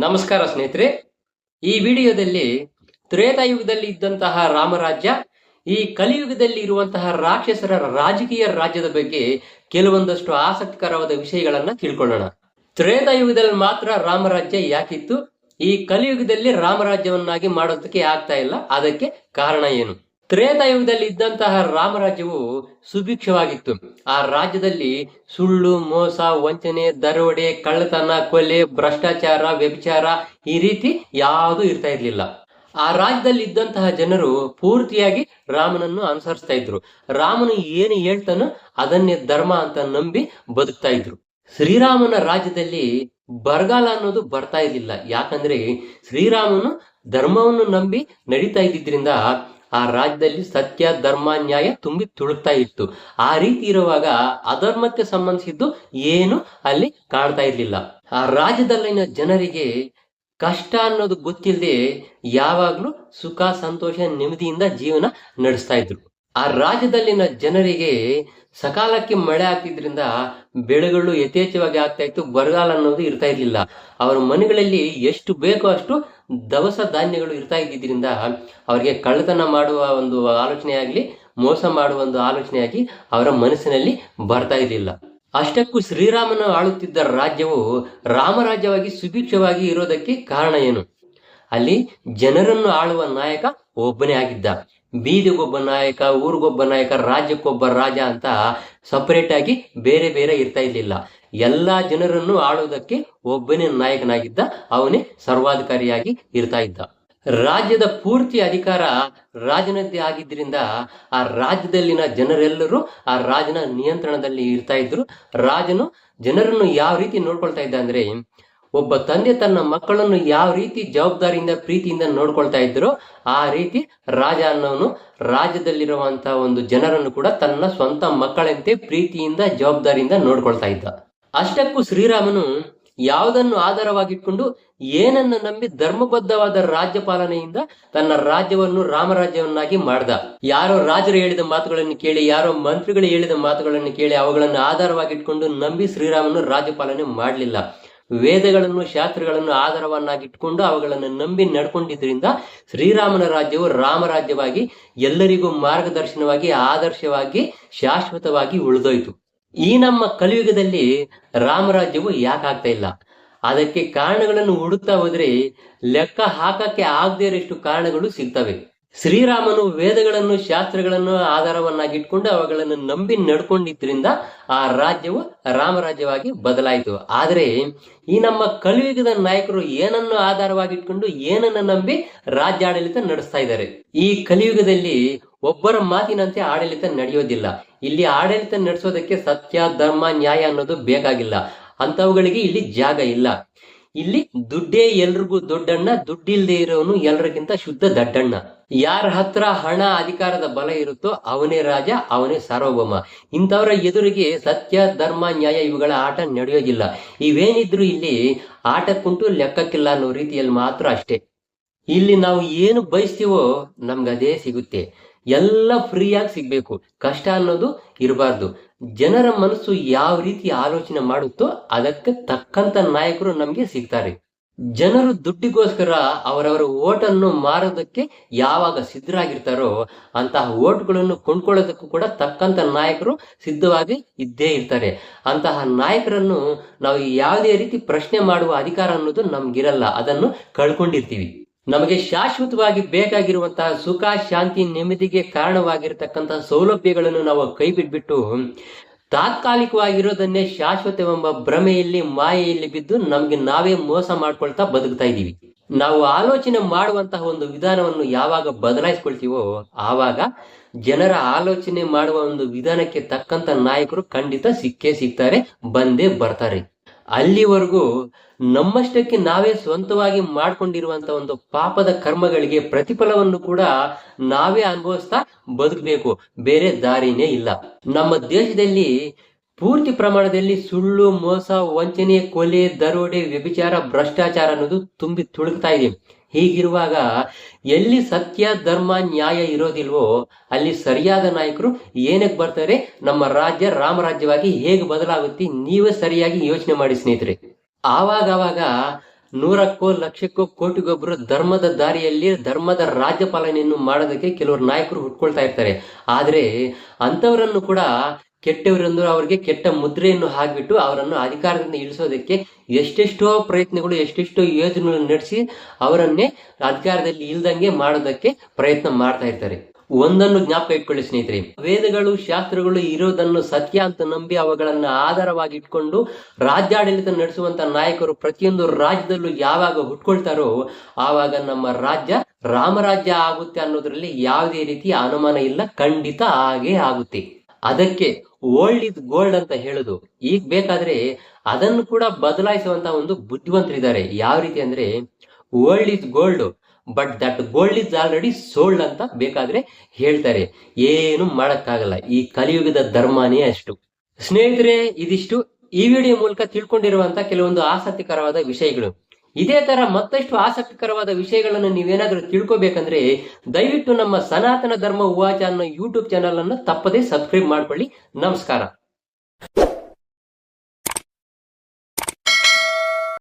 ನಮಸ್ಕಾರ ಸ್ನೇಹಿತರೆ. ಈ ವಿಡಿಯೋದಲ್ಲಿ ತ್ರೇತಾಯುಗದಲ್ಲಿ ಇದ್ದಂತಹ ರಾಮರಾಜ್ಯ, ಈ ಕಲಿಯುಗದಲ್ಲಿ ಇರುವಂತಹ ರಾಕ್ಷಸರ ರಾಜಕೀಯ ರಾಜ್ಯದ ಬಗ್ಗೆ ಕೆಲವೊಂದಷ್ಟು ಆಸಕ್ತಿಕರವಾದ ವಿಷಯಗಳನ್ನ ತಿಳ್ಕೊಳ್ಳೋಣ. ತ್ರೇತಾಯುಗದಲ್ಲಿ ಮಾತ್ರ ರಾಮರಾಜ್ಯ ಯಾಕಿತ್ತು? ಈ ಕಲಿಯುಗದಲ್ಲಿ ರಾಮರಾಜ್ಯವನ್ನಾಗಿ ಮಾಡೋದಕ್ಕೆ ಆಗ್ತಾ ಇಲ್ಲ. ಅದಕ್ಕೆ ಕಾರಣ ಏನು? ತ್ರೇತಾಯುಗದಲ್ಲಿ ಇದ್ದಂತಹ ರಾಮರಾಜ್ಯವು ಸುಭಿಕ್ಷವಾಗಿತ್ತು. ಆ ರಾಜ್ಯದಲ್ಲಿ ಸುಳ್ಳು, ಮೋಸ, ವಂಚನೆ, ದರೋಡೆ, ಕಳ್ಳತನ, ಕೊಲೆ, ಭ್ರಷ್ಟಾಚಾರ, ವ್ಯಭಿಚಾರ ಈ ರೀತಿ ಯಾವುದೂ ಇರ್ತಾ ಇರ್ಲಿಲ್ಲ. ಆ ರಾಜ್ಯದಲ್ಲಿ ಇದ್ದಂತಹ ಜನರು ಪೂರ್ತಿಯಾಗಿ ರಾಮನನ್ನು ಅನುಸರಿಸ್ತಾ ಇದ್ರು. ರಾಮನು ಏನು ಹೇಳ್ತಾನೋ ಅದನ್ನೇ ಧರ್ಮ ಅಂತ ನಂಬಿ ಬದುಕ್ತಾ ಇದ್ರು. ಶ್ರೀರಾಮನ ರಾಜ್ಯದಲ್ಲಿ ಬರಗಾಲ ಅನ್ನೋದು ಬರ್ತಾ ಇರ್ಲಿಲ್ಲ. ಯಾಕಂದ್ರೆ ಶ್ರೀರಾಮನು ಧರ್ಮವನ್ನು ನಂಬಿ ನಡೀತಾ ಇದ್ದಿದ್ರಿಂದ ಆ ರಾಜ್ಯದಲ್ಲಿ ಸತ್ಯ, ಧರ್ಮ, ನ್ಯಾಯ ತುಂಬಿ ತುಳುಕ್ತಾ ಇತ್ತು. ಆ ರೀತಿ ಇರುವಾಗ ಅಧರ್ಮಕ್ಕೆ ಸಂಬಂಧಿಸಿದ್ದು ಏನು ಅಲ್ಲಿ ಕಾಣ್ತಾ ಇರ್ಲಿಲ್ಲ. ಆ ರಾಜ್ಯದಲ್ಲಿನ ಜನರಿಗೆ ಕಷ್ಟ ಅನ್ನೋದು ಗೊತ್ತಿಲ್ಲದೆ ಯಾವಾಗ್ಲೂ ಸುಖ, ಸಂತೋಷ, ನೆಮ್ಮದಿಯಿಂದ ಜೀವನ ನಡೆಸ್ತಾ ಇದ್ರು. ಆ ರಾಜ್ಯದಲ್ಲಿನ ಜನರಿಗೆ ಸಕಾಲಕ್ಕೆ ಮಳೆ ಆಗ್ತಿದ್ರಿಂದ ಬೆಳೆಗಳು ಯಥೇಚ್ಛವಾಗಿ ಆಗ್ತಾ ಇತ್ತು, ಬರಗಾಲ ಅನ್ನೋದು ಇರ್ತಾ ಇರ್ಲಿಲ್ಲ. ಅವರ ಮನೆಗಳಲ್ಲಿ ಎಷ್ಟು ಬೇಕೋ ಅಷ್ಟು ದವಸ ಧಾನ್ಯಗಳು ಇರ್ತಾ ಇದ್ದಿದ್ರಿಂದ ಅವರಿಗೆ ಕಳ್ಳತನ ಮಾಡುವ ಒಂದು ಆಲೋಚನೆ ಆಗಲಿ, ಮೋಸ ಮಾಡುವ ಒಂದು ಆಲೋಚನೆಯಾಗಿ ಅವರ ಮನಸ್ಸಿನಲ್ಲಿ ಬರ್ತಾ ಇರಲಿಲ್ಲ. ಅಷ್ಟಕ್ಕೂ ಶ್ರೀರಾಮನ ಆಳುತ್ತಿದ್ದ ರಾಜ್ಯವು ರಾಮರಾಜ್ಯವಾಗಿ ಸುಭಿಕ್ಷವಾಗಿ ಇರೋದಕ್ಕೆ ಕಾರಣ ಏನು? ಅಲ್ಲಿ ಜನರನ್ನು ಆಳುವ ನಾಯಕ ಒಬ್ಬನೇ ಆಗಿದ್ದ. ಬೀದಿಗೊಬ್ಬ ನಾಯಕ, ಊರಿಗೊಬ್ಬ ನಾಯಕ, ರಾಜ್ಯಕ್ಕೊಬ್ಬ ರಾಜ ಅಂತ ಸಪರೇಟ್ ಆಗಿ ಬೇರೆ ಬೇರೆ ಇರ್ತಾ ಇರ್ಲಿಲ್ಲ. ಎಲ್ಲಾ ಜನರನ್ನು ಆಳುವುದಕ್ಕೆ ಒಬ್ಬನೇ ನಾಯಕನಾಗಿದ್ದ, ಅವನೇ ಸರ್ವಾಧಿಕಾರಿಯಾಗಿ ಇರ್ತಾ ಇದ್ದ. ರಾಜ್ಯದ ಪೂರ್ತಿ ಅಧಿಕಾರ ರಾಜನದ್ದೇ ಆಗಿದ್ದರಿಂದ ಆ ರಾಜ್ಯದಲ್ಲಿನ ಜನರೆಲ್ಲರೂ ಆ ರಾಜನ ನಿಯಂತ್ರಣದಲ್ಲಿ ಇರ್ತಾ ಇದ್ರು. ರಾಜನು ಜನರನ್ನು ಯಾವ ರೀತಿ ನೋಡ್ಕೊಳ್ತಾ ಇದ್ದ ಅಂದ್ರೆ ಒಬ್ಬ ತಂದೆ ತನ್ನ ಮಕ್ಕಳನ್ನು ಯಾವ ರೀತಿ ಜವಾಬ್ದಾರಿಯಿಂದ, ಪ್ರೀತಿಯಿಂದ ನೋಡ್ಕೊಳ್ತಾ ಇದ್ರು ಆ ರೀತಿ ರಾಜ ಅನ್ನೋನು ರಾಜ್ಯದಲ್ಲಿರುವಂತಹ ಒಂದು ಜನರನ್ನು ಕೂಡ ತನ್ನ ಸ್ವಂತ ಮಕ್ಕಳಂತೆ ಪ್ರೀತಿಯಿಂದ, ಜವಾಬ್ದಾರಿಯಿಂದ ನೋಡ್ಕೊಳ್ತಾ ಇದ್ದ. ಅಷ್ಟಕ್ಕೂ ಶ್ರೀರಾಮನು ಯಾವುದನ್ನು ಆಧಾರವಾಗಿಟ್ಕೊಂಡು ಏನನ್ನು ನಂಬಿ ಧರ್ಮಬದ್ಧವಾದ ರಾಜ್ಯಪಾಲನೆಯಿಂದ ತನ್ನ ರಾಜ್ಯವನ್ನು ರಾಮರಾಜ್ಯವನ್ನಾಗಿ ಮಾಡ್ದ. ಯಾರೋ ರಾಜರು ಹೇಳಿದ ಮಾತುಗಳನ್ನು ಕೇಳಿ, ಯಾರೋ ಮಂತ್ರಿಗಳು ಹೇಳಿದ ಮಾತುಗಳನ್ನು ಕೇಳಿ, ಅವುಗಳನ್ನು ಆಧಾರವಾಗಿಟ್ಕೊಂಡು ನಂಬಿ ಶ್ರೀರಾಮನು ರಾಜ್ಯಪಾಲನೆ ಮಾಡಲಿಲ್ಲ. ವೇದಗಳನ್ನು, ಶಾಸ್ತ್ರಗಳನ್ನು ಆಧಾರವನ್ನಾಗಿಟ್ಕೊಂಡು ಅವುಗಳನ್ನು ನಂಬಿ ನಡ್ಕೊಂಡಿದ್ದರಿಂದ ಶ್ರೀರಾಮನ ರಾಜ್ಯವು ರಾಮರಾಜ್ಯವಾಗಿ ಎಲ್ಲರಿಗೂ ಮಾರ್ಗದರ್ಶನವಾಗಿ, ಆದರ್ಶವಾಗಿ, ಶಾಶ್ವತವಾಗಿ ಉಳಿದೋಯ್ತು. ಈ ನಮ್ಮ ಕಲಿಯುಗದಲ್ಲಿ ರಾಮರಾಜ್ಯವು ಯಾಕಾಗ್ತಾ ಇಲ್ಲ? ಅದಕ್ಕೆ ಕಾರಣಗಳನ್ನು ಹುಡುಕ್ತಾ ಹೋದ್ರೆ ಲೆಕ್ಕ ಹಾಕಕ್ಕೆ ಆಗದೇ ಇರಷ್ಟು ಕಾರಣಗಳು ಸಿಗ್ತವೆ. ಶ್ರೀರಾಮನು ವೇದಗಳನ್ನು, ಶಾಸ್ತ್ರಗಳನ್ನು ಆಧಾರವನ್ನಾಗಿಟ್ಕೊಂಡು ಅವುಗಳನ್ನು ನಂಬಿ ನಡ್ಕೊಂಡಿದ್ರಿಂದ ಆ ರಾಜ್ಯವು ರಾಮರಾಜ್ಯವಾಗಿ ಬದಲಾಯಿತು. ಆದರೆ ಈ ನಮ್ಮ ಕಲಿಯುಗದ ನಾಯಕರು ಏನನ್ನು ಆಧಾರವಾಗಿಟ್ಕೊಂಡು ಏನನ್ನ ನಂಬಿ ರಾಜ್ಯಾಡಳಿತ ನಡೆಸ್ತಾ ಇದ್ದಾರೆ? ಈ ಕಲಿಯುಗದಲ್ಲಿ ಒಬ್ಬರ ಮಾತಿನಂತೆ ಆಡಳಿತ ನಡೆಯೋದಿಲ್ಲ. ಇಲ್ಲಿ ಆಡಳಿತ ನಡೆಸೋದಕ್ಕೆ ಸತ್ಯ, ಧರ್ಮ, ನ್ಯಾಯ ಅನ್ನೋದು ಬೇಕಾಗಿಲ್ಲ. ಅಂತವುಗಳಿಗೆ ಇಲ್ಲಿ ಜಾಗ ಇಲ್ಲ. ಇಲ್ಲಿ ದುಡ್ಡೇ ಎಲ್ರಿಗೂ ದೊಡ್ಡಣ್ಣ, ದುಡ್ಡಿಲ್ದೇ ಇರೋನು ಎಲ್ರಿಗಿಂತ ಶುದ್ಧ ದಡ್ಡಣ್ಣ. ಯಾರ ಹತ್ರ ಹಣ ಅಧಿಕಾರದ ಬಲ ಇರುತ್ತೋ ಅವನೇ ರಾಜ, ಅವನೇ ಸಾರ್ವಭೌಮ. ಇಂಥವರ ಎದುರಿಗೆ ಸತ್ಯ, ಧರ್ಮ, ನ್ಯಾಯ ಇವುಗಳ ಆಟ ನಡೆಯೋದಿಲ್ಲ. ಇವೇನಿದ್ರು ಇಲ್ಲಿ ಆಟಕ್ಕುಂಟು ಲೆಕ್ಕಕ್ಕಿಲ್ಲ ಅನ್ನೋ ರೀತಿಯಲ್ಲಿ ಮಾತ್ರ ಅಷ್ಟೇ. ಇಲ್ಲಿ ನಾವು ಏನು ಬಯಸ್ತೀವೋ ನಮ್ಗೆ ಅದೇ ಸಿಗುತ್ತೆ. ಎಲ್ಲ ಫ್ರೀಯಾಗಿ ಸಿಗ್ಬೇಕು. ಕಷ್ಟ ಅನ್ನೋದು ಇರಬಾರ್ದು. ಜನರ ಮನಸ್ಸು ಯಾವ ರೀತಿ ಆಲೋಚನೆ ಮಾಡುತ್ತೋ ಅದಕ್ಕೆ ತಕ್ಕಂತ ನಾಯಕರು ನಮ್ಗೆ ಸಿಗ್ತಾರೆ. ಜನರು ದುಡ್ಡಿಗೋಸ್ಕರ ಅವರವರ ಓಟನ್ನು ಮಾರೋದಕ್ಕೆ ಯಾವಾಗ ಸಿದ್ಧರಾಗಿರ್ತಾರೋ ಅಂತಹ ಓಟ್ಗಳನ್ನು ಕೊಂಡ್ಕೊಳ್ಳೋದಕ್ಕೂ ಕೂಡ ತಕ್ಕಂತ ನಾಯಕರು ಸಿದ್ಧವಾಗಿ ಇದ್ದೇ ಇರ್ತಾರೆ. ಅಂತಹ ನಾಯಕರನ್ನು ನಾವು ಯಾವುದೇ ರೀತಿ ಪ್ರಶ್ನೆ ಮಾಡುವ ಅಧಿಕಾರ ಅನ್ನೋದು ನಮ್ಗಿರಲ್ಲ. ಅದನ್ನು ಕಳ್ಕೊಂಡಿರ್ತೀವಿ. ನಮಗೆ ಶಾಶ್ವತವಾಗಿ ಬೇಕಾಗಿರುವಂತಹ ಸುಖ, ಶಾಂತಿ, ನೆಮ್ಮದಿಗೆ ಕಾರಣವಾಗಿರತಕ್ಕಂತಹ ಸೌಲಭ್ಯಗಳನ್ನು ನಾವು ಕೈ ಬಿಟ್ಬಿಟ್ಟು ತಾತ್ಕಾಲಿಕವಾಗಿರೋದನ್ನೇ ಶಾಶ್ವತವೆಂಬ ಭ್ರಮೆಯಲ್ಲಿ, ಮಾಯೆಯಲ್ಲಿ ಬಿದ್ದು ನಮ್ಗೆ ನಾವೇ ಮೋಸ ಮಾಡ್ಕೊಳ್ತಾ ಬದುಕ್ತಾ ಇದ್ದೀವಿ. ನಾವು ಆಲೋಚನೆ ಮಾಡುವಂತಹ ಒಂದು ವಿಧಾನವನ್ನು ಯಾವಾಗ ಬದಲಾಯಿಸ್ಕೊಳ್ತೀವೋ, ಆವಾಗ ಜನರ ಆಲೋಚನೆ ಮಾಡುವ ಒಂದು ವಿಧಾನಕ್ಕೆ ತಕ್ಕಂತ ನಾಯಕರು ಖಂಡಿತ ಸಿಕ್ಕೇ ಸಿಗ್ತಾರೆ, ಬಂದೇ ಬರ್ತಾರೆ. ಅಲ್ಲಿವರೆಗೂ ನಮ್ಮಷ್ಟಕ್ಕೆ ನಾವೇ ಸ್ವಂತವಾಗಿ ಮಾಡ್ಕೊಂಡಿರುವಂತ ಒಂದು ಪಾಪದ ಕರ್ಮಗಳಿಗೆ ಪ್ರತಿಫಲವನ್ನು ಕೂಡ ನಾವೇ ಅನುಭವಿಸ್ತಾ ಬದುಕಬೇಕು. ಬೇರೆ ದಾರಿನೇ ಇಲ್ಲ. ನಮ್ಮ ದೇಶದಲ್ಲಿ ಪೂರ್ತಿ ಪ್ರಮಾಣದಲ್ಲಿ ಸುಳ್ಳು, ಮೋಸ, ವಂಚನೆ, ಕೊಲೆ, ದರೋಡೆ, ವ್ಯಭಿಚಾರ, ಭ್ರಷ್ಟಾಚಾರ ಅನ್ನೋದು ತುಂಬಿ ತುಳುಕ್ತಾ ಇದೆ. ಹೀಗಿರುವಾಗ ಎಲ್ಲಿ ಸತ್ಯ, ಧರ್ಮ, ನ್ಯಾಯ ಇರೋದಿಲ್ವೋ ಅಲ್ಲಿ ಸರಿಯಾದ ನಾಯಕರು ಏನಕ್ಕೆ ಬರ್ತಾರೆ? ನಮ್ಮ ರಾಜ್ಯ ರಾಮರಾಜ್ಯವಾಗಿ ಹೇಗೆ ಬದಲಾಗುತ್ತೆ? ನೀವೇ ಸರಿಯಾಗಿ ಯೋಚನೆ ಮಾಡಿ ಸ್ನೇಹಿತರೆ. ಆವಾಗ ಅವಾಗ ನೂರಕ್ಕೋ ಲಕ್ಷಕ್ಕೋ ಕೋಟಿಗೊಬ್ಬರು ಧರ್ಮದ ದಾರಿಯಲ್ಲಿ, ಧರ್ಮದ ರಾಜ್ಯಪಾಲನೆಯನ್ನು ಮಾಡೋದಕ್ಕೆ ಕೆಲವರು ನಾಯಕರು ಹುಟ್ಕೊಳ್ತಾ ಇರ್ತಾರೆ. ಆದ್ರೆ ಅಂಥವರನ್ನು ಕೂಡ ಕೆಟ್ಟವರೆಂದು ಅವರಿಗೆ ಕೆಟ್ಟ ಮುದ್ರೆಯನ್ನು ಹಾಕಿಬಿಟ್ಟು ಅವರನ್ನು ಅಧಿಕಾರದಿಂದ ಇಳಿಸೋದಕ್ಕೆ ಎಷ್ಟೆಷ್ಟೋ ಪ್ರಯತ್ನಗಳು, ಎಷ್ಟೆಷ್ಟೋ ಯೋಜನೆಗಳನ್ನು ನಡೆಸಿ ಅವರನ್ನೇ ಅಧಿಕಾರದಲ್ಲಿ ಇಲ್ದಂಗೆ ಮಾಡೋದಕ್ಕೆ ಪ್ರಯತ್ನ ಮಾಡ್ತಾ ಇರ್ತಾರೆ. ಒಂದನ್ನು ಜ್ಞಾಪಕ ಇಟ್ಕೊಳ್ಳಿ ಸ್ನೇಹಿತರೆ. ವೇದಗಳು, ಶಾಸ್ತ್ರಗಳು ಇರೋದನ್ನು ಸತ್ಯ ಅಂತ ನಂಬಿ ಅವುಗಳನ್ನು ಆಧಾರವಾಗಿ ಇಟ್ಕೊಂಡು ರಾಜ್ಯಾಡಳಿತ ನಡೆಸುವಂತ ನಾಯಕರು ಪ್ರತಿಯೊಂದು ರಾಜ್ಯದಲ್ಲೂ ಯಾವಾಗ ಹುಟ್ಕೊಳ್ತಾರೋ ಆವಾಗ ನಮ್ಮ ರಾಜ್ಯ ರಾಮರಾಜ್ಯ ಆಗುತ್ತೆ ಅನ್ನೋದ್ರಲ್ಲಿ ಯಾವುದೇ ರೀತಿಯ ಅನುಮಾನ ಇಲ್ಲ. ಖಂಡಿತ ಹಾಗೆ ಆಗುತ್ತೆ. ಅದಕ್ಕೆ ಓಲ್ಡ್ ಇಸ್ ಗೋಲ್ಡ್ ಅಂತ ಹೇಳುದು. ಈಗ ಬೇಕಾದ್ರೆ ಅದನ್ನು ಕೂಡ ಬದಲಾಯಿಸುವಂತ ಒಂದು ಬುದ್ಧಿವಂತರಿದ್ದಾರೆ. ಯಾವ ರೀತಿ ಅಂದ್ರೆ old is gold, but that gold is already sold ಅಂತ ಬೇಕಾದ್ರೆ ಹೇಳ್ತಾರೆ. ಏನು ಮಾಡಕ್ಕಾಗಲ್ಲ. ಈ ಕಲಿಯುಗದ ಧರ್ಮನೇ ಅಷ್ಟು. ಸ್ನೇಹಿತರೆ, ಇದಿಷ್ಟು ಈ ವಿಡಿಯೋ ಮೂಲಕ ತಿಳ್ಕೊಂಡಿರುವಂತ ಕೆಲವೊಂದು ಆಸಕ್ತಿಕರವಾದ ವಿಷಯಗಳು. ಇದೇ ತರ ಮತ್ತಷ್ಟು ಆಸಕ್ತಿಕರವಾದ ವಿಷಯಗಳನ್ನು ನೀವೇನಾದರೂ ತಿಳ್ಕೊಬೇಕಂದ್ರೆ ದಯವಿಟ್ಟು ನಮ್ಮ ಸನಾತನ ಧರ್ಮ ಉವಾಚ ಅನ್ನೋ ಯೂಟ್ಯೂಬ್ ಚಾನಲ್ ಅನ್ನು ತಪ್ಪದೇ ಸಬ್ಸ್ಕ್ರೈಬ್ ಮಾಡ್ಕೊಳ್ಳಿ. ನಮಸ್ಕಾರ.